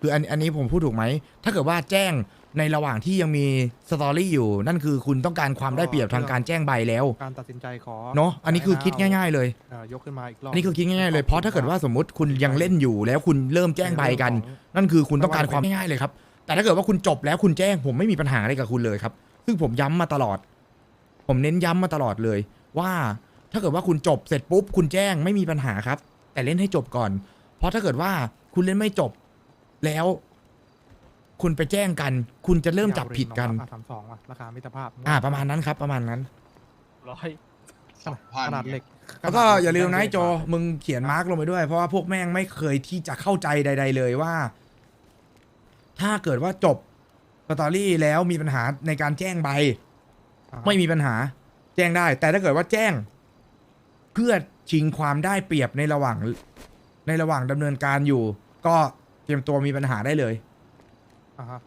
คืออันอันนี้ผมพูดถูกไหม ถ้าเกิดว่าแจ้งในระหว่างที่ยังมีสตอรี่อยู่ นั่นคือคุณต้องการความได้เปรียบทางการแจ้งใบแล้วการตัดสินใจขอเนาะอันนี้คือคิดง่าย ๆ เลยๆยกขึ้นมาอีกรอบอันนี้คือคิดง่ายๆเลยเพราะถ้าเกิดว่าสมมติคุณยังเล่นอยู่แล้วคุณเริ่มแจ้งใบกัน นั่นคือคุณต้องการความง่ายๆเลยครับ แต่ถ้าเกิดว่าคุณจบแล้วคุณแจ้งผมไม่มีปัญหาอะไรกับคุณเลยครับ ซึ่งผมย้ำมาตลอด ผมเน้นย้ำมาตลอดเลย ว่าถ้าเกิดว่าคุณจบเสร็จปุ๊บคุณแจ้งไม่มีปัญหาครับ แต่เล่นให้จบก่อน เพราะถ้าเกิดว่าคุณเล่นไม่จบ แล้ว คุณไปแจ้งกัน คุณจะเริ่มจับผิดกันสามสองว่ะราคามิตรภาพอ่า ประมาณนั้นครับ ประมาณนั้น ร้อย สองพันขนาดเหล็กแล้วก็อย่าลืมนะไอ้โจมึงเขียนมาร์กลงไปด้วย เพราะว่าพวกแม่งไม่เคยที่จะเข้าใจใด ๆ เลยว่า ถ้าเกิดว่าจบสตอรี่แล้วมีปัญหาในการแจ้งใบอ่าไม่มีปัญหาแจ้งได้ แต่ถ้าเกิดว่าแจ้ง เพื่อชิงความได้เปรียบในระหว่าง ในระหว่างดำเนินการอยู่ ก็ เตรียมตัวมีปัญหาได้เลย อ่าฮะ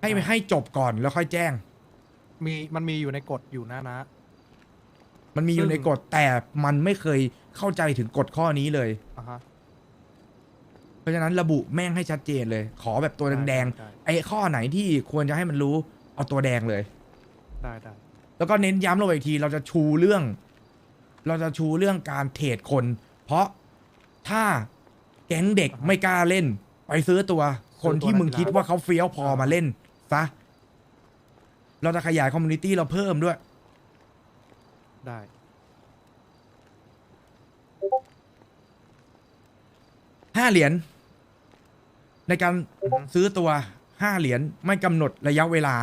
ให้ให้จบก่อนแล้วค่อยแจ้ง มีมันมีอยู่ในกฎอยู่นะนะ มันมีอยู่ในกฎแต่มันไม่เคยเข้าใจถึงกฎข้อนี้เลย อ่าฮะเพราะฉะนั้นระบุแม่งให้ชัดเจนเลย ขอแบบตัวแดงได้ๆไอ้ข้อไหนที่ควรจะให้มันรู้เอาตัวแดงเลย ได้ได้แล้วก็เน้นย้ำลงไปอีกที เราจะชูเรื่อง เราจะชูเรื่องการเทรดคน เพราะถ้าแก๊งเด็กไม่กล้าเล่น ไปซื้อตัวคนที่มึงคิดว่าเขาเฟี้ยวพอมาเล่นซะเราจะขยายคอมมูนิตี้เราเพิ่มด้วย ได้ห้าเหรียญในการซื้อตัวห้าเหรียญไม่กำหนดระยะเวลา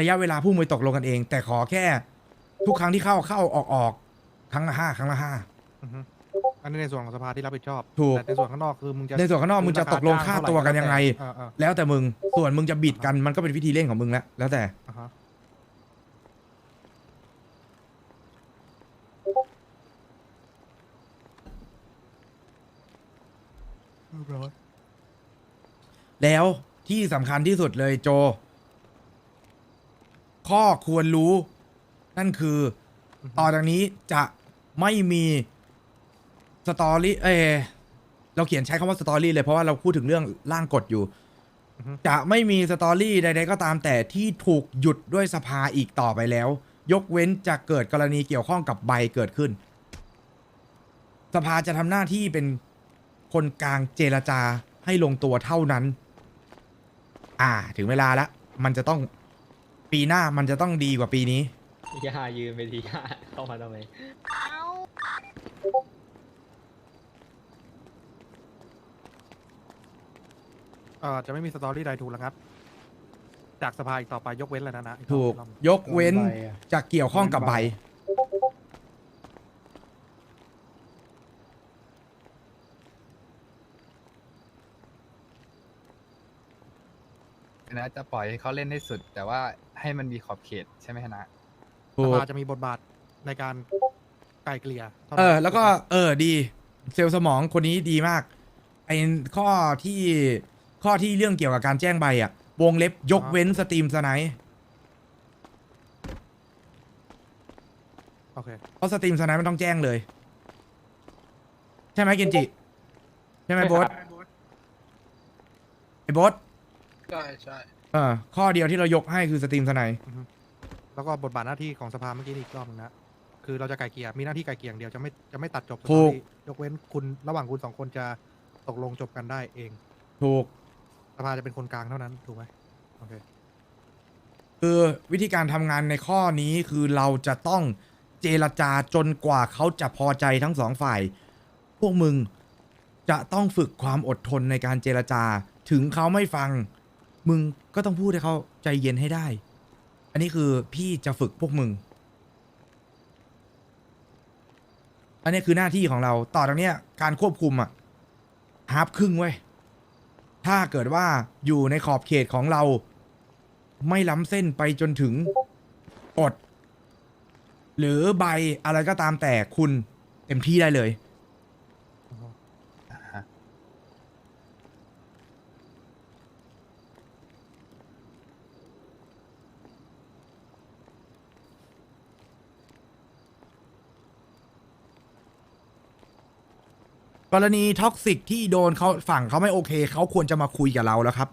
ระยะเวลาผู้มวยตกลงกันเอง แต่ขอแค่ ทุกครั้งที่เข้าเข้าออกออกครั้งละห้าครั้งละห้า อือฮึอันนี้ในส่วนของสภาที่รับผิดชอบถูก แต่ในส่วนข้างนอกคือมึงจะในส่วนข้างนอกมึงจะตกลงค่าตัวกันยังไง เออเออแล้วแต่มึงส่วนมึงจะบิดกันมันก็เป็นวิธีเล่นของมึงแล้วแล้วแต่ อ่าฮะแล้วที่สำคัญที่สุดเลยโจ ข้อควรรู้ นั่นคือ ต่อจากนี้จะไม่มี สตอรี่เออเราเขียนใช้คำว่าสตอรี่เลยเพราะว่าเราพูดถึงเรื่องร่างกฎอยู่อือฮึจะไม่มีสตอรี่ใดๆก็ตามแต่ที่ถูกหยุดด้วยสภาอีกต่อไปแล้ว ยกเว้นจะเกิดกรณีเกี่ยวข้องกับใบเกิดขึ้น สภาจะทำหน้าที่เป็นคนกลางเจรจาให้ลงตัวเท่านั้น อ่า ถึงเวลาแล้วมันจะต้องปีหน้ามันจะต้องดีกว่าปีนี้ ย่ายืนไปทีย่าเข้ามาทำไม เอ่ อจะไม่มีสตอรี่ใดถูกระงับ จากสภาอีกต่อไปยกเว้นแล้วนะนะอีรอบถูก อีรอบยกเว้นจะเกี่ยวข้องกับใบนะจะปล่อยให้เขาเล่นให้สุด แต่ว่าให้มันมีขอบเขตใช่ไหมนะสถูก ภาจะมีบทบาทในการไกล่เกลี่ยท่านั้นเออ แล้วก็ เออ ดี เซลล์สมองคนนี้ดีมาก ไอ้ข้อที่ ข้อที่เรื่องเกี่ยวกับการแจ้งใบอะวงเล็บยกเว้นสตรีมสไนป์โอเค เพราะสตรีมสไนป์มันต้องแจ้งเลย ใช่ไหมเกนจิ ใช่ไหมโบอสไอ้โบอสใช่ใช่เออข้อเดียวที่เรายกให้คือสตรีมสไนป์แล้วก็บทบาทหน้าที่ของสภาเมื่อกี้อีกรอบนึงนะ คือเราจะไกล่เกลี่ยมีหน้าที่ไกล่เกลี่ยอย่างเดียวจะไม่จะไม่ตัดจบสตอถูกรี่ยกเว้นคุณระหว่างคุณสองคนจะตกลงจบกันได้เอง ถูก สภาจะเป็นคนกลางเท่านั้นถูกไหมโอเคคือวิธีการทำงานในข้อนี้คือเราจะต้องเจรจาจนกว่าเขาจะพอใจทั้งสองฝ่าย พวกมึงจะต้องฝึกความอดทนในการเจรจา ถึงเขาไม่ฟัง มึงก็ต้องพูดให้เขาใจเย็นให้ได้ อันนี้คือพี่จะฝึกพวกมึง อันนี้คือหน้าที่ของเรา ต่อจากเนี้ยการควบคุมอะฮาร์ปครึ่งเว้ย ถ้าเกิดว่าอยู่ในขอบเขตของเรา ไม่ล้ำเส้นไปจนถึงอด หรือใบอะไรก็ตามแต่คุณเต็มที่ได้เลย กรณีท็อกซิกที่โดนเขาฝั่งเขาไม่โอเคเขาควรจะมาคุยกับเราแล้วครับ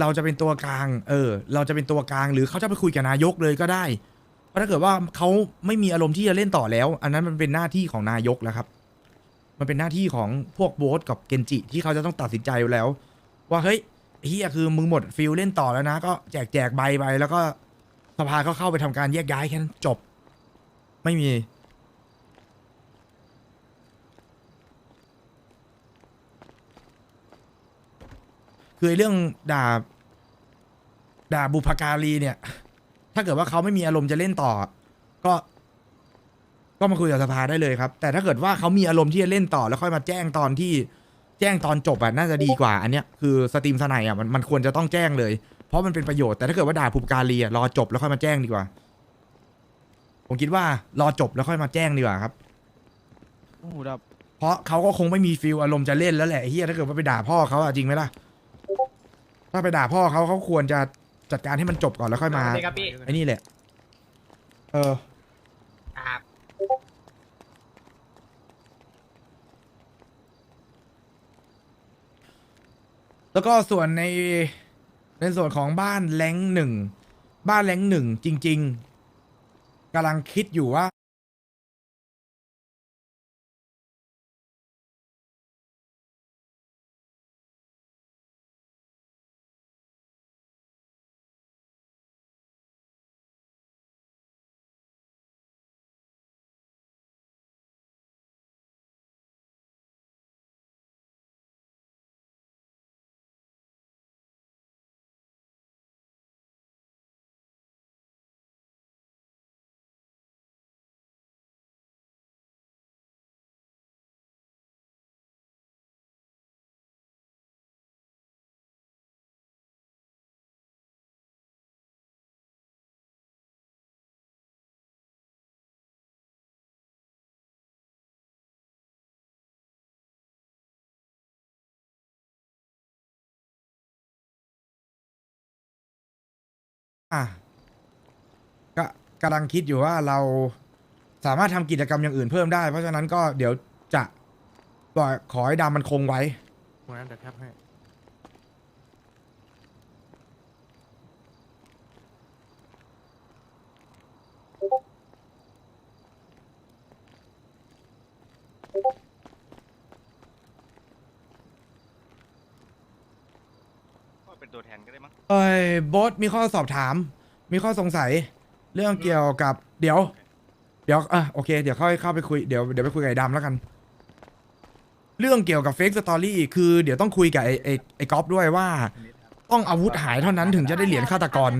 เราจะเป็นตัวกลาง เออ เราจะเป็นตัวกลางหรือเขาจะไปคุยกับนายกเลยก็ได้เพราะถ้าเกิดว่าเขาไม่มีอารมณ์ที่จะเล่นต่อแล้ว อันนั้นมันเป็นหน้าที่ของนายกแล้วครับ มันเป็นหน้าที่ของพวกโบ๊ทกับเกนจิที่เขาจะต้องตัดสินใจแล้ว ว่าเฮ้ยเฮียคือมึงหมดฟิลเล่นต่อแล้วนะ ก็แจกแจกใบไปแล้วก็สภาก็เข้าไปทำการแยกย้ายแค่นั้นจบ ไม่มี คือไอ้เรื่องด่า ด่าบุพการีเนี่ย ถ้าเกิดว่าเขาไม่มีอารมณ์จะเล่นต่อ ก็ ก็มาคุยกับสภาได้เลยครับ แต่ถ้าเกิดว่าเขามีอารมณ์ที่จะเล่นต่อ แล้วค่อยมาแจ้งตอนที่แจ้งตอนจบอะน่าจะดีกว่า อันเนี้ยคือสตรีมสไนอะมันมันควรจะต้องแจ้งเลย เพราะมันเป็นประโยชน์แต่ถ้าเกิดว่าด่าบุพการีอะรอจบแล้วค่อยมาแจ้งดีกว่า ผมคิดว่ารอจบแล้วค่อยมาแจ้งดีกว่าครับหูดับ เพราะเขาก็คงไม่มีฟิลอารมณ์จะเล่นแล้วแหละไอ้เฮียถ้าเกิดว่าไปด่าพ่อเขาอะจริงไหมล่ะ ถ้าไปด่าพ่อเขาเขาควรจะจัดการให้มันจบก่อนแล้วค่อยมาสวัสดีครับพี่ไอ้นี่แหละ เออครับแล้วก็ส่วนในในส่วนของบ้านแรงหนึ่ง บ้านแรงหนึ่งจริง ๆกำลังคิดอยู่ว่า อะก็กำลังคิดอยู่ว่าเราสามารถทำกิจกรรมอย่างอื่นเพิ่มได้ เพราะฉะนั้นก็เดี๋ยวจะบอกขอให้ดามันคงไว้ ตรงนั้นเดี๋ยวแคปให้ ก็เป็นตัวแทนก็ได้มั้งเอ้ยโบสมีข้อสอบถาม มีข้อสงสัย เรื่องเกี่ยวกับ เดี๋ยว เดี๋ยวอะโอเค เดี๋ยวค่อยเข้าไปคุย เดี๋ยวเดี๋ยวไปคุยกับไอ้ดำแล้วกัน เรื่องเกี่ยวกับเฟกสตอรี่คือเดี๋ยวต้องคุยกับไอ้ไอ้ไอ้ก๊อฟด้วยว่า ต้องอาวุธหายเท่านั้นถึงจะได้เหรียญฆาตกร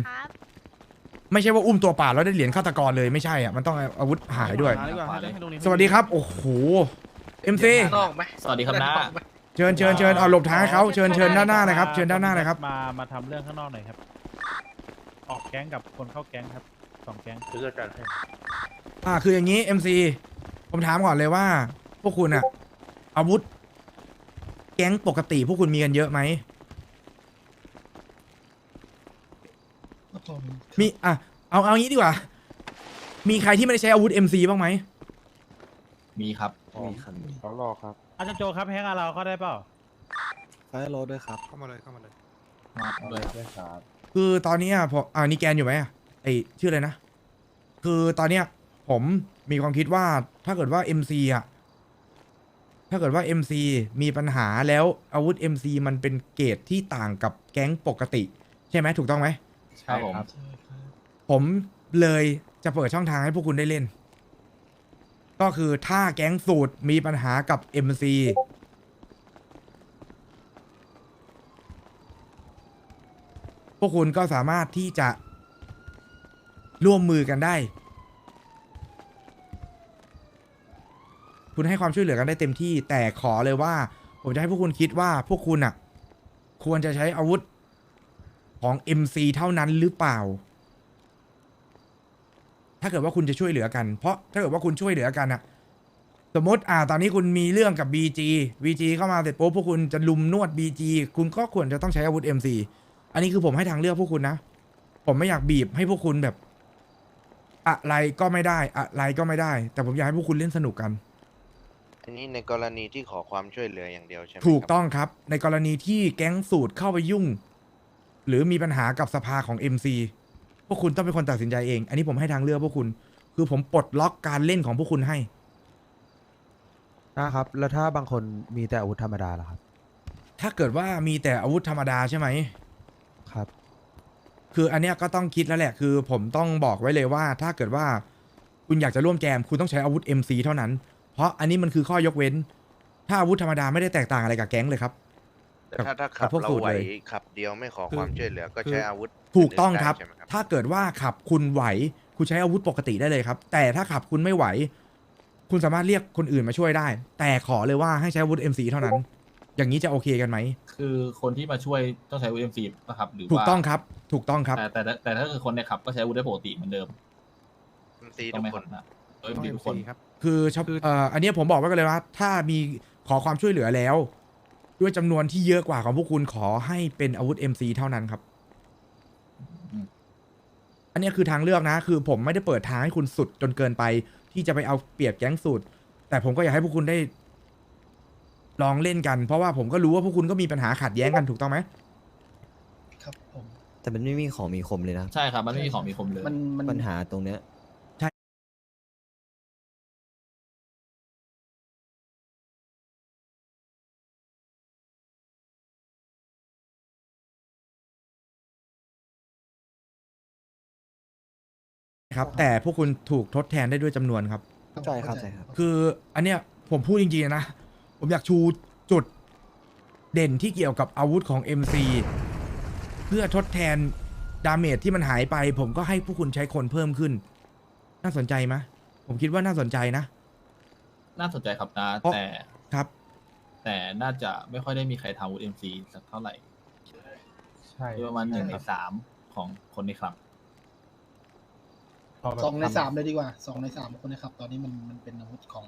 ไม่ใช่ว่าอุ้มตัวเปล่าแล้วได้เหรียญฆาตกรเลยไม่ใช่อะ มันต้องอาวุธหายด้วยมาดีกว่าให้ตรงนี้สวัสดีครับ โอ้โหเอ็มซี นอกไหมสวัสดีครับน้า เชิญเชิญเชิญเอาหลบทางให้เขาเชิญเชิญด้านหน้าเลยครับเชิญด้านหน้าเลยครับมามาทำเรื่องข้างนอกหน่อยครับ ออกแก๊งกับคนเข้าแก๊งครับสองแก๊งอ่าคืออย่างนี้ MC ผมถามก่อนเลยว่า พวกคุณอะอาวุธ แก๊งปกติพวกคุณมีกันเยอะไหมมีอะเอาเอางี้ดีกว่า มีใครที่ไม่ได้ใช้อาวุธ MC บ้างไหมมีครับเขารอครับ อาจารย์โจครับแฮงอาเราเข้าได้เปล่าใช้รถด้วยครับ เข้ามาเลยเข้ามาเลยมาเลยครับด้วยครับคือตอนเนี้ยพออ่านี่แกนอยู่ไหมอะไอชื่ออะไรนะ คือตอนเนี้ยผมมีความคิดว่าถ้าเกิดว่า MC อะ ถ้าเกิดว่า MC มีปัญหาแล้วอาวุธ MC มันเป็นเกรดที่ต่างกับแก๊งปกติ ใช่ไหมถูกต้องไหมใช่ผม ผมเลยจะเปิดช่องทางให้พวกคุณได้เล่น ก็คือถ้าแก๊งสูตรมีปัญหากับ MC พวกคุณก็สามารถที่จะร่วมมือกันได้ คุณให้ความช่วยเหลือกันได้เต็มที่ แต่ขอเลยว่า ผมจะให้พวกคุณคิดว่าพวกคุณอะ ควรจะใช้อาวุธของ MC เท่านั้นหรือเปล่า ถ้าเกิดว่าคุณจะช่วยเหลือกัน เพราะถ้าเกิดว่าคุณช่วยเหลือกันอะสมมติอ่าตอนนี้คุณมีเรื่องกับ BG BG เข้ามาเสร็จปุ๊บพวกคุณจะลุมนวด BG คุณก็ควรจะต้องใช้อาวุธ MC อันนี้คือผมให้ทางเลือกพวกคุณนะ ผมไม่อยากบีบให้พวกคุณแบบ อะไรก็ไม่ได้อะไรก็ไม่ได้ แต่ผมอยากให้พวกคุณเล่นสนุกกัน อันนี้ในกรณีที่ขอความช่วยเหลืออย่างเดียวใช่ไหมถูกครับต้องครับ ในกรณีที่แก๊งสูตรเข้าไปยุ่ง หรือมีปัญหากับสภาของ MC พวกคุณต้องเป็นคนตัดสินใจเอง อันนี้ผมให้ทางเลือกพวกคุณ คือผมปลดล็อกการเล่นของพวกคุณให้ นะครับ แล้วถ้าบางคนมีแต่อาวุธธรรมดาล่ะครับ ถ้าเกิดว่ามีแต่อาวุธธรรมดาใช่ไหม ครับ คืออันเนี้ยก็ต้องคิดแล้วแหละ คือผมต้องบอกไว้เลยว่า ถ้าเกิดว่าคุณอยากจะร่วมแจมคุณต้องใช้อาวุธ MC เท่านั้น เพราะอันนี้มันคือข้อยกเว้น ถ้าอาวุธธรรมดาไม่ได้แตกต่างอะไรกับแก๊งเลยครับ แต่ถ้าถ้ากัขับบพวกเราสูตรไหวเลย ขับเดียวไม่ขอคือความช่วยเหลือก็คือ ใช้อาวุธถูกต้องครับนๆได้ใช่ไหมครับถ้าเกิดว่าขับคุณไหว คุณใช้อาวุธปกติได้เลยครับ แต่ถ้าขับคุณไม่ไหว คุณสามารถเรียกคนอื่นมาช่วยได้ แต่ขอเลยว่าให้ใช้อาวุธ MC เท่านั้น อย่างนี้จะโอเคกันไหม คือคนที่มาช่วยต้องใช้ UMC นะครับหรือว่าถูกต้องครับ ถูกต้องครับ แต่แต่แต่แต่ถ้าคือคนในขับก็ใช้อาวุธได้ปกติเหมือนเดิมซีต้อทุงกไหมคครันบนะเอต้องทุกคน MC ครับ คือชอบคือ เอ่ออันเนี้ยผมบอกไว้กันเลยว่า ถ้ามีขอความช่วยเหลือแล้ว ด้วยจำนวนที่เยอะกว่าของพวกคุณขอให้เป็นอาวุธ MC เท่านั้นครับอืมอันเนี้ยคือทางเลือกนะ คือผมไม่ได้เปิดทางให้คุณสุดจนเกินไป ที่จะไปเอาเปรียบแก๊งสูตรแต่ผมก็อยากให้พวกคุณได้ ลองเล่นกัน เพราะว่าผมก็รู้ว่าพวกคุณก็มีปัญหาขัดแย้งกันถูกต้องไหมครับผม แต่มันไม่มีของมีคมเลยนะ ใช่ครับ มันไม่มีของมีคมเลย มันมันปัญหาตรงเนี้ย ครับ แต่พวกคุณถูกทดแทนได้ด้วยจำนวนครับ เข้าใจครับเข้าใจครับ คืออันเนี้ยผมพูดจริงๆนะ ผมอยากชูจุดเด่นที่เกี่ยวกับอาวุธของ MC เพื่อทดแทนดาเมจที่มันหายไป ผมก็ให้พวกคุณใช้คนเพิ่มขึ้น น่าสนใจไหมผมคิดว่าน่าสนใจนะ น่าสนใจครับนะ เพราะ แต่ครับ แต่น่าจะไม่ค่อยได้มีใครทำอาวุธ MC สักเท่าไหร่ใช่ ประมาณหนึ่งในสามของคนในคลับ พแบบสองในทำสามเลยดีกว่าสองในสามคนนะครับ ตอนนี้มันมันเป็นอาวุธของ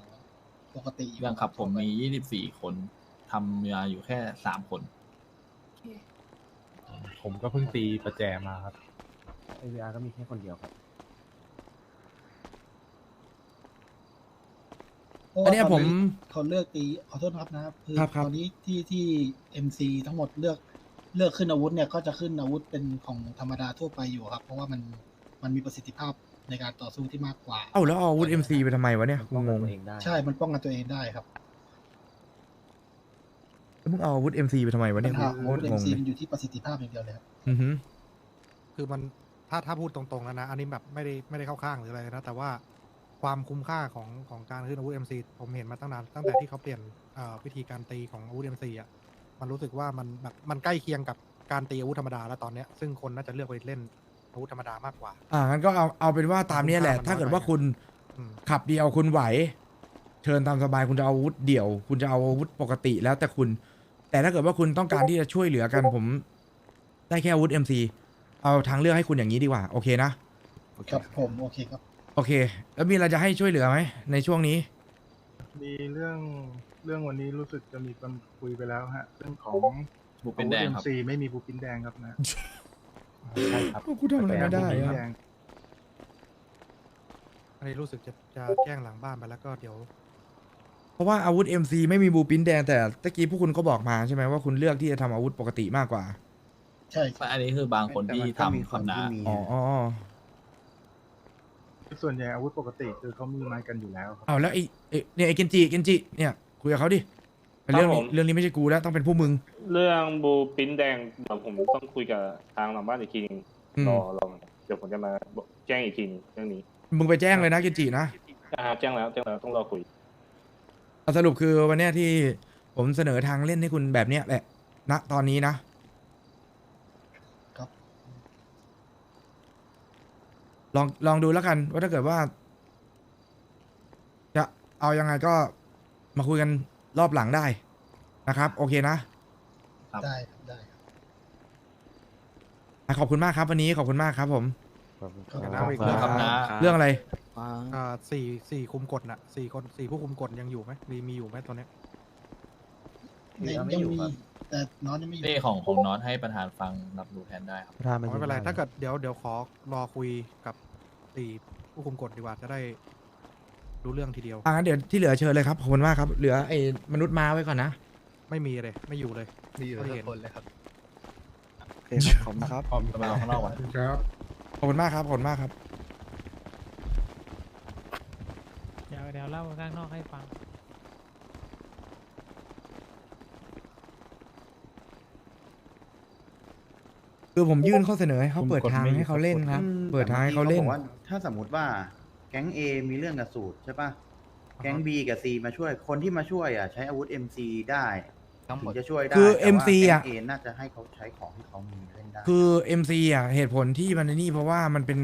ปกติอยู่เรื่องครับ ผมมี24คนทำมาอยู่แค่3คน ผมก็เพิ่งตีประแจมาครับเอวีอาร์ก็มีแค่คนเดียวครับ เพราะอันว่าเนี้ยตผม เขาเลือกตีขอโทษนะครับนะครับคือครับครับ ตอนนี้ที่ที่เอ็มซีทั้งหมดเลือกเลือกขึ้นอาวุธเนี่ยก็จะขึ้นอาวุธเป็นของธรรมดาทั่วไปอยู่ครับ เพราะว่ามันมันมีประสิทธิภาพ ในการต่อสู้ที่มากกว่า เอ้าแล้วเอาอาวุธ MC ไปทำไมวะเนี่ยกูป้องงกันงตัวเองได้ ใช่ มันป้องกันตัวเองได้ครับแล้วมึงเอาอาวุธ MC ไปทำไมวะปัเนี่ยญหากูอาวุธเอ็งมงซีเลยมันอยู่ที่ประสิทธิภาพอย่างเดียวเลยครับ อือหือ คือมันถ้าถ้าพูดตรงๆแล้วนะ อันนี้แบบไม่ได้ไม่ได้เข้าข้างหรืออะไรนะ แต่ว่าความคุ้มค่าของของการขึ้นอาวุธ MC ผมเห็นมาตั้งนานตั้งแต่ที่เขาเปลี่ยนเอ่อวิธีการตีของอาวุธ MC อะมันรู้สึกว่ามันแบบมันใกล้เคียงกับการตีอาวุธธรรมดาแล้วตอนเนี้ยซึ่งคนน่าจะเลือกไปเล่น อาวุธธรรมดามากกว่า อ่างั้นก็เอาเอาเป็นว่าตามเนี้ยแหละมันถ้าเกิดว่าน้อยไปคุณอืม ขับเดียวคุณไหว เชิญตามสบายคุณจะเอาอาวุธเดี่ยว คุณจะเอาอาวุธปกติแล้วแต่คุณ แต่ถ้าเกิดว่าคุณต้องการที่จะช่วยเหลือกันผม ได้แค่อาวุธ MC เอาทางเลือกให้คุณอย่างนี้ดีกว่า โอเคนะ ครับผมโอเคครับ โอเค แล้วมีอะไรจะให้ช่วยเหลือไหมในช่วงนี้ มีเรื่องเรื่องวันนี้รู้สึกจะมีคนคุยไปแล้วฮะ เรื่องของบุกเป็นแดงครับซีไม่มีบูปินแดงครับนะ ใช่ครับ กูทำอะไรไม่ได้บูปินอะแดงอันนี้รู้สึกจะจะแจ้งหลังบ้านไปแล้วก็เดี๋ยว เพราะว่าอาวุธ MC ไม่มีบูปินแดงแต่ตะกี้พวกคุณก็บอกมาใช่ไหมว่าคุณเลือกที่จะทำอาวุธปกติมากกว่า ใช่ครับอันนี้คือบางคนที่ทำคำนาอ๋ออ๋ออ๋อส่วนใหญ่อาวุธปกติคือเขามีมากันอยู่แล้วครับ เอาแล้วไอ้ไอ้เนี่ยไอ้เกนจิเกนจิเนี่ยคุยกับเขาดิแต่ เรื่องนี้เรื่องนี้ไม่ใช่กูแล้วต้องเป็นพวกมึง เรื่องบูปินแดงเดี๋ยวผมต้องคุยกับทางหลังบ้านอีกทีหนึงอืม รอรอเดี๋ยวผมจะมาบอกแจ้งอีกทีหนึงเรื่องนี้มึงไปแจ้งเลยนะเกนจินะอ่าแจ้งแล้วแจ้งแล้วต้องรอคุย เอาสรุปคือวันเนี้ยที่ผมเสนอทางเล่นให้คุณแบบเนี้ยแหละณตอนนี้นะครับ ลองลองดูแล้วกันว่าถ้าเกิดว่า จะเอายังไงก็มาคุยกัน รอบหลังได้นะครับ โอเคนะครับได้ครับได้ครับอะขอบคุณมากครับวันนี้ขอบคุณมากครับผมขอบคุณคครัรับบอีกเรื่องครับนะ เรื่องอะไร อ่าสี่สี่คุมกฎน่ะสี่คนสี่ผู้คุมกฎยังอยู่ไหมมีมีอยู่ไหมตอนเนี้ยยังยังมีแต่น้องยังไม่อยู่เต้ของของน็อตให้ประธานฟังรับรู้แทนได้ครับประธานไม่เป็นไรยืถ้าเกิดเดี๋ยวเดี๋ยวขอรอคุยกับสี่ผู้คุมกฎดีกว่าจะได้ รู้เรื่องทีเดียว อ่างั้นเดี๋ยวที่เหลือเชิญเลยครับขอบคุณมากครับ เหลือไอ้มนุษย์มาไว้ก่อนนะ ไม่มีเลย ไม่อยู่เลย มีอยู่ไม่ทุเห็กนคนเลยครับโอเคครับขอบคุณครับพร้อมจะไปรอข้างนอกก่อนครับขอบคุณมากครับขอบคุณมากครับ เดี๋ยวเดี๋ยวเล่าข้างนอกให้ฟัง คือผมยื่นข้อเสนอให้เขาเปิดทางให้เขาเล่นครับอืมเปิดทางให้เขาเล่นแต่มื่อกี้บอกว่าถ้าสมมติว่า แก๊ง A มีเรื่องกับสูตรใช่ปะแก๊ง B กับ C มาช่วย คนที่มาช่วยอะใช้อาวุธ MC ได้ทั้งหมถึด งจะช่วยได้คือแต่ว่า MC อะแก๊ง A น่าจะให้เขาใช้ของที่เขามีเล่นได้ คือ MC อะเหตุผลที่มันนี่เพราะว่ามันเป็น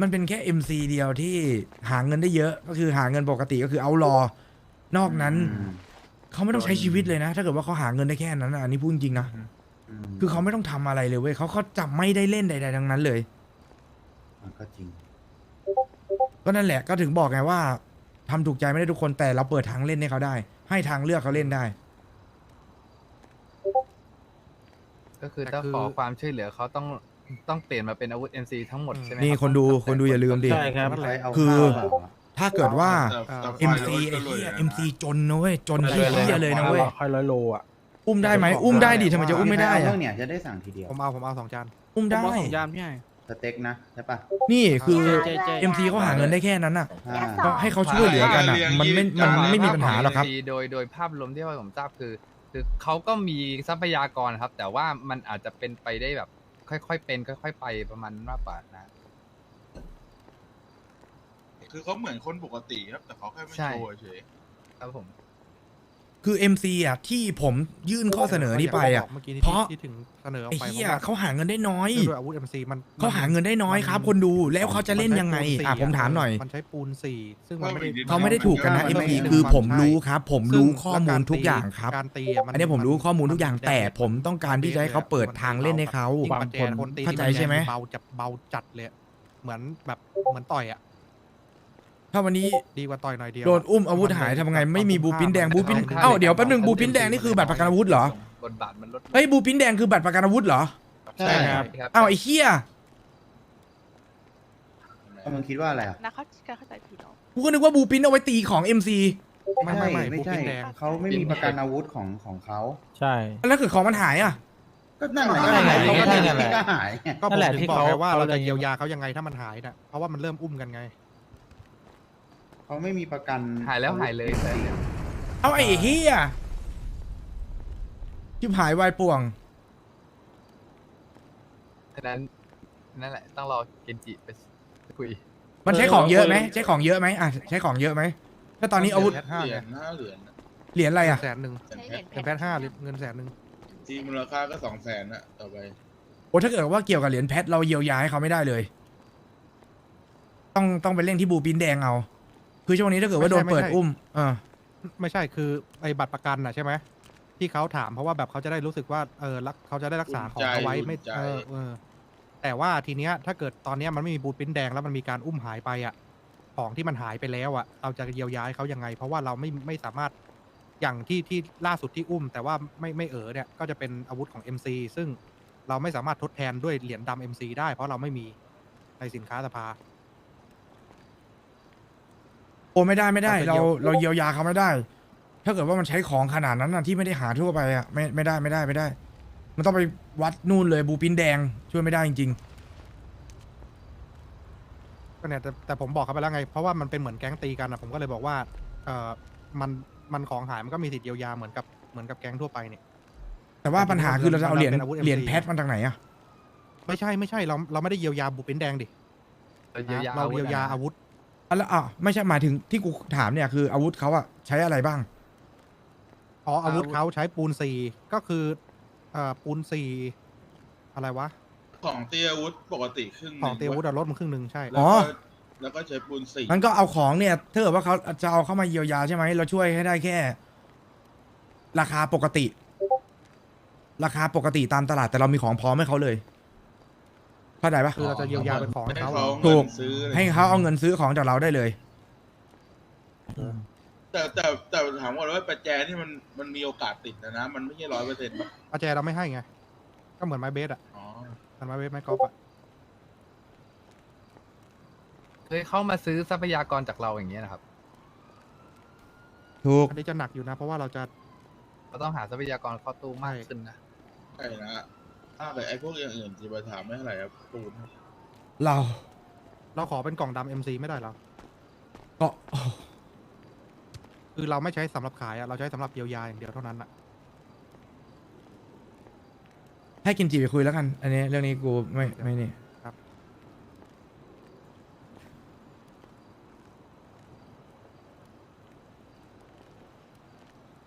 มันเป็นแค่ MC เดียวที่หาเงินได้เยอะ ก็คือหาเงินปกติก็คือเอารอนอกนั้น อืม เขาไม่ต้องใช้ชีวิตเลยนะ ถ้าเกิดว่าเขาหาเงินได้แค่นั้นนะอันนี้พูดจริงๆนะมคือเขาไม่ต้องทำอะไรเลยเว้ยเขาเขาจะไม่ได้เล่นใดๆทั้งนั้นเลย มันก็จริง ก็นั่นแหละก็ถึงบอกไงว่าทำถูกใจไม่ได้ทุกคนแต่เราเปิดทางเล่นให้เขาได้ ให้ทางเลือกเขาเล่นได้ ก็คือแต่ถ้าคือขอความช่วยเหลือเขาต้องต้องเปลี่ยนมาเป็นอาวุธ MC ทั้งหมดใช่ไหมนี่รับคนดูคนดูอย่าลืมดิ ใช่ครับนั่นแหละเอาคือข้าวเปล่าอะถ้าเกิดว่าแต่ MC ไอ้เหี้ย MC จนนะเว้ยจนที่เหี้ยเลยนะเว้ยค่อยร้อยโลอะ อุ้มได้ไหมอุ้มได้ดิทำไมจะอุ้มไม่ได้ใครเอาอะเรื่องเนี่ยจะได้สั่งทีเดียว ผมเอาผมเอาสองจานอุ้มได้ส เต็กนะใช่ปะ นี่คือเจ๊เจ๊ MC เขาหาเงินได้แค่นั้นน่ะ อ่า ก็ให้เขาช่วยเหลือกันอะ มันไม่ มันไม่มีปัญหาหรอกครับ โดยโดยภาพรวมที่ว่าผมทราบคือ คือเขาก็มีทรัพยากรครับ แต่ว่ามันอาจจะเป็นไปได้แบบ ค่อยๆเป็น ค่อย ๆ ไปประมาณนั้นมากกว่านะ คือเขาเหมือนคนปกติครับ แต่เขาแค่ไม่ใช่ โชว์เฉย ครับผม คือ MC อะที่ผมยื่นข้อเสนอนี้ไปอะ เมื่อกี้ที่เพราะ ที่ถึงเสนอออไอ้กไปเหี้ยพระว่เขาหาเงินได้น้อยด้วยอาวุธ MC มันเขาหาเงินได้น้อยครับ คนดูแล้วเขาจะเล่นยังไงอะผมถามหน่อย มันใช้ปูนสี่ซึ่งมันไม่ได้ เขาไม่ได้ถูกกันนะมัน MP ไม่ได้คือมันผมใช่รู้ครับ ผมซึ่รู้งข้อมูลทุกอย่างครับ การตีะมัอันนี้ผมรู้ข้อมูลทุกอย่างมันแต่ผมต้องการที่จะให้เขาเปิดทางเล่นให้เขา ยิ่งปัจแจคนตีเข้าใจที่นใช่ไหม เบาจับเบาจัดเลย เหมือนแบบเหมือนต่อยอะ ถ้าวันนี้ดีกว่าต่อยหน่อยเดียวโดนอุ้มอาวุธหายทำไงไม่มีบูปินแดงบูปินค่าเอ้าเดี๋ยวแป๊บนึงบูปินแดงนี่คือบัตรประกันอาวุธเหรอบทบาทมันลดเฮ้ยบูปินแดงคือบัตรประกันอาวุธเหรอใช่ครับครับเอ้าไอ้เหี้ยเอามึงคิดว่าอะไรอะนะเขาการเข้าใจผิดเหรอกูก็นึกว่าบูปินเอาไว้ตีของ MC ไม่ไม่ไม่ไม่บูใช่ปินแดง เขาไม่มีประกันอาวุธของของเขาใช่ แล้วเกิดของมันหายอะ ก็นั่นแหละก็นั่นแหละเขาก็นั่นั่นนแหแหละละก็หายไงก็ผมนั่นแหละถึงที่บอกเขาไงว่าเราเขาเลจะยเยียวยาเขายังไงถ้ามันหายน่ะเพราะว่ามันเริ่มอุ้มกันไง เขาไม่มีประกันหายแล้วหายเลยแต่เนี่ยเอาไอ้เหี้ยชิบหายวายป่วง ฉะนั้นนั่นแหละต้องรอเกนจิไปคุย มันใช้ของเยอะไหมใช้ของเยอะไหมอะใช้ของเยอะไหมถ้าตอนนี้อาวุธแพทห้าเหรีไงยญห้าเหรียญน่ะเหรียญอะไรอะแสนหนึ่งใช้เหรียญเป็นแพทห้าเงินแสนหนึ่งที่มูลค่าก็สองแสนอะต่อไปโอ้ถ้าเกิดว่าเกี่ยวกับเหรียญแพทเราเยียวยาให้เขาไม่ได้เลย ต้องต้องไปเล่นที่บูปินแดงเอา คือช่วงนี้ถ้าเกิดว่าโดนเปิดอุ้มเออไม่ใช่คือไอ้บัตรประกันน่ะใช่ไหมที่เขาถามเพราะว่าแบบเขาจะได้รู้สึกว่าเออรักเขาจะได้รักษาของเอาไว้ไม่อุ่นใจเออเออแต่ว่าทีเนี้ยถ้าเกิดตอนเนี้ยมันไม่มีบูทปริ้นแดงแล้วมันมีการอุ้มหายไปอะของที่มันหายไปแล้วอะ เราจะเยียวยาให้เขายังไง เพราะว่าเราไม่ไม่สามารถอย่างที่ที่ล่าสุดที่อุ้ม แต่ว่าไม่ไม่เออเนี่ยก็จะเป็นอาวุธของ MC ซึ่งเราไม่สามารถทดแทนด้วยเหรียญดำ MC ได้ เพราะเราไม่มีในสินค้าสภา โอ้ไม่ได้ไม่ได้ เราเราจะเยียวเราเยียวยาเขาไม่ได้ ถ้าเกิดว่ามันใช้ของขนาดนั้นนะที่ไม่ได้หาทั่วไปอะไม่ไม่ได้ไม่ได้ไม่ได้ มันต้องไปวัดนู่นเลยบูปินแดงช่วยไม่ได้จริง ก็เนี่ยแต่แต่ผมบอกเขาไปแล้วไง เพราะว่ามันเป็นเหมือนแก๊งตีกันอะผมก็เลยบอกว่าเออมันมันของหายมันก็มีสิทธิ์เยียวยาเหมือนกับเหมือนกับแก๊งทั่วไปเนี่ย ๆ แต่ว่าปัญหาคือเราจะเอาเหรียญมันเป็นอาวุธ MC เหรียญแพทมันจากไหนอะไม่ใช่ไม่ใช่เราเราไม่ได้เยียวยาบูปินแดงดิ เราเยียวยาเราเยียวยาอาอาวุธวุธอะ แล้วอะไม่ใช่หมายถึงที่กูถามเนี่ยคืออาวุธเขาอะใช้อะไรบ้าง อ๋ออาวุธเขาใช้ปูนสี่ก็คือเอ่อปูนสี่อะไรวะของเตียอาวุธปกติครึ่งหนึ่ของเตรียมอาวุธอะลดมันครึ่งหนึ่งใช่ แล้วอ๋อก็แล้วก็ใช้ปูนสี่งั้นก็เอาของเนี่ยถ้าเกิดว่าเขาจะเอาเข้ามาเยียวยาใช่ไหมเราช่วยให้ได้แค่ ราคาปกติ ราคาปกติตามตลาดแต่เรามีของพร้อมให้เขาเลย เข้าใจปะคือเราจะเยียวยาเป็นของให้ให้เขาเขาถูเงิกนซื้ออะไรให้เขาเอาเงินซื้อของจากเราได้เลย แต่แต่แต่ถามก่อนว่าประแจนี่มันมันมีโอกาสติดนะนะ มันไม่ใช่ร้อยเปอร์เซ็นต์ป่ะอาแจเราไม่ให้ไง ก็เหมือนไม้เบสอะอ๋อเหมือนไม้เบสไม้กอล์ฟอะเคยเข้ามาซื้อทรัพยากรจากเราอย่างเงี้ยนะครับถูก อันนี้จะหนักอยู่นะ เพราะว่าเราจะ เราต้องหาทรัพยากรเข้าตู้มากขึ้นนะ ใช่นะ ถ้าแต่ไอ้พวกอย่างอื่นจีบถามไม่เท่าไหร่ครับปูนครับเราเราขอเป็นกล่องดำ MC ไม่ได้เหรอก็คือเราไม่ใช้สำหรับขายอะเราใช้สำหรับเยียวยาอย่างเดียวเท่านั้นอะให้กินจีไปคุยแล้วกัน อันนี้เรื่องนี้กูไม่ไม่นี่ครับ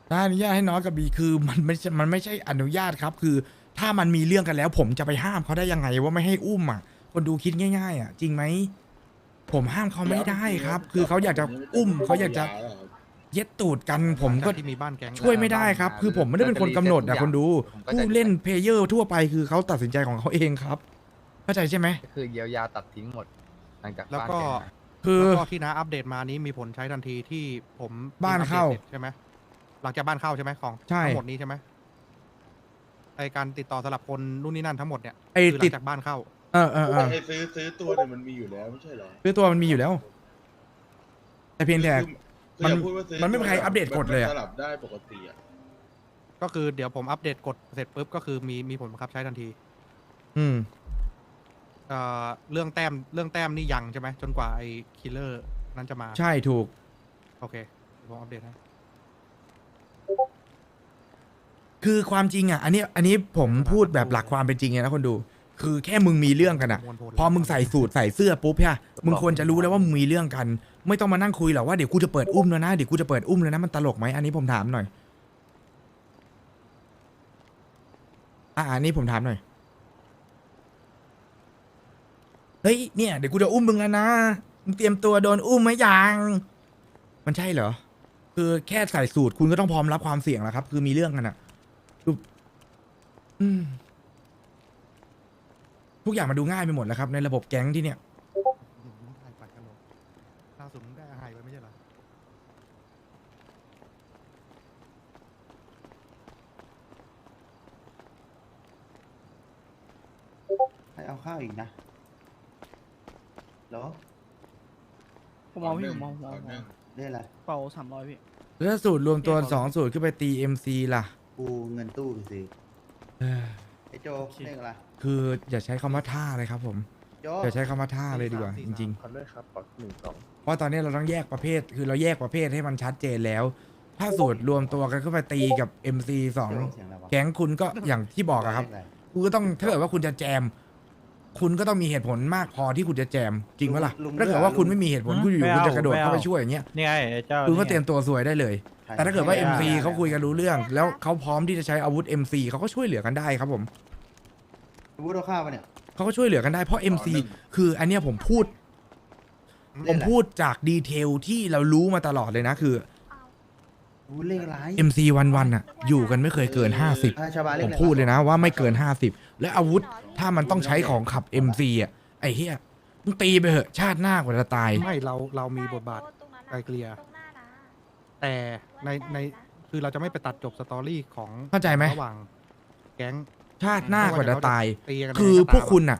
ถ้าอนุญาตให้น้อยกับบีคือมันไม่ใช่มันไม่ใช่อนุญาตครับ คือ ถ้ามันมีเรื่องกันแล้ว ผมจะไปห้ามเขาได้ยังไงว่าไม่ให้อุ้มอะ คนดูคิดง่าย ๆ อะ จริงไหมผมห้ามเขาไม่ได้ครับ คือเขาอยากจะอุ้มเขาอยากจะเย็ดตูดกันผมก็ที่มีบ้านแก๊งช่วยไม่ได้ครับ คือผมไม่ได้เป็นคนกำหนดนะคนดูผู้เล่นเพลเยอร์ทั่วไปคือเขาตัดสินใจของเขาเองครับเข้าใจใช่ไหมก็คือเยียวยาตัดทิ้งหมดหลังจากแล้วบ้านก็แกมาคือแล้วก็ที่น้าอัปเดตมานี้มีผลใช้ทันทีที่ผมบ้านเข้าอัปดตสร็จใช่ไหมหลังจากบ้านเข้าใช่ไหมของใช่ทั้งหมดนี้ใช่ไหม ไอการติดต่อสลับคนนู่นนี่นั่นทั้งหมดเนี่ยไอ้คือหลัติด งจากบ้านเข้า เออเออเออไอ้ซื้อซื้อตัวเนี่ยมันมีอยู่แล้วไม่ใช่เหรอคือตัวมันมีอยู่แล้ว แต่เพียงแต่ คือมันอย่าพูดว่าซื้อมันไม่มีใครอัปเดตกฎเลยอะ มันสลับได้ปกติอะก็คือเดี๋ยวผมอัปเดตกดเสร็จปุ๊บก็คือมีมีผลบังคับใช้ทันทีอืม เอ่อเรื่องแต้มเรื่องแต้มนี่ยังใช่ไหมจนกว่าไอ้คิลเลอร์นั้นจะมา ใช่ถูก โอเคเดี๋ยวผมอัปเดตให้ คือความจริงอะ อันนี้อันนี้ผมพูดแบบหลักความเป็นจริงเลยนะคนดู คือแค่มึงมีเรื่องกันอะมวลพลพอมึงใส่สูตรใส่เสื้อปุ๊บใช่ปะมึงควรจะรู้แล้วว่ามึงมีเรื่องกัน ไม่ต้องมานั่งคุยหรอกว่าเดี๋ยวกูจะเปิดอุ้มแล้วนะเดี๋ยวกูจะเปิดอุ้มแล้วนะมันตลกไหมอันนี้ผมถามหน่อย อะอันนี้ผมถามหน่อยเฮ้ยเนี่ยเดี๋ยวกูจะอุ้มมึงแล้วนะมึงเตรียมตัวโดนอุ้มไหมยังมันใช่เหรอคือแค่ใส่สูตรคุณก็ต้องพร้อมรับความเสี่ยงแล้วครับ คือมีเรื่องกันอะดู อืม ทุกอย่างมาดูง่ายไปหมดแล้วครับ ในระบบแก๊งที่เนี่ยมึงได้ปัดกันลงล่าสุดมึงได้อาหายไว้ไม่ใช่เหรอ ให้เอาข้าวอีกนะเหรอผมเอาพี่ผมเอาผมเอาต่อผมเนื่องเอาเรียกอะไรเป่าสามร้อยพี่ แล้วถ้าสูตรรวมตัวสองสูตรขึ้นไปตีเอ็มซีล่ะ กูเงินตู้สิ เอ้ยไอ้โจเรียกอะไรคืออย่าใช้คำว่าท่าเลยครับผม โจ อย่าใช้คำว่าท่าเลยดีกว่า จริงขอด้วยครับปักหนึ่งสองๆเพราะตอนนี้เราต้องแยกประเภท คือเราแยกประเภทให้มันชัดเจนแล้ว ถ้าสูตรรวมตัวกันขึ้นไปตีกับ MC สองโจเสียงอะไรวะแก๊งคุณก็อย่างที่บอกอะครับเยกอะไรคุณก็ต้องถ้าเกิดว่าคุณจะแจม คุณก็ต้องมีเหตุผลมากพอที่คุณจะแจม จริงปะล่ะลุงถ้าเกิดว่าลุง คุณไม่มีเหตุผลคุณอยู่ไม่ๆคุณเอาจะกระโดดไม่เอาเข้าไปช่วยอย่างเงี้ยนี่ไงไอ้เจ้าคุณก็นี่ไงเตรียมตัวซวยได้เลยใช่ แต่ถ้าเกิดว่าใช่ MC ได้เขาคุยกันรู้เรื่อง แล้วเขาพร้อมที่จะใช้อาวุธ MC เขาก็ช่วยเหลือกันได้ครับผมพูดเอาข้าวปะเนี่ย เขาก็ช่วยเหลือกันได้เพราะ MC ต่อหนึ่งคืออันเนี้ยผมพูดเล่ผนมอะไรพูดจากดีเทลที่เรารู้มาตลอดเลยนะคือพูดเลขอะไร MC วันวันๆอะอยู่กันไม่เคยเกิน 50 อ่าชาวบ้านเลผขมอะไรพูดเลยนะว่าไม่เกิน 50 และอาวุธถ้ามันต้องใช้ของขับ MC อะไอ้เหี้ยมึงตีไปเหอะชาติหน้ากว่าจะตาย ไม่เราเรามีบทบาทไกลเกลี่ยแต่ ในในคือเราจะไม่ไปตัดจบสตอรี่ของเข้าใจไหม ระหว่าง แก๊งชาติหน้ากว่าจะตาย ตีกันคือยังไงก็พวกตาม คุณอะ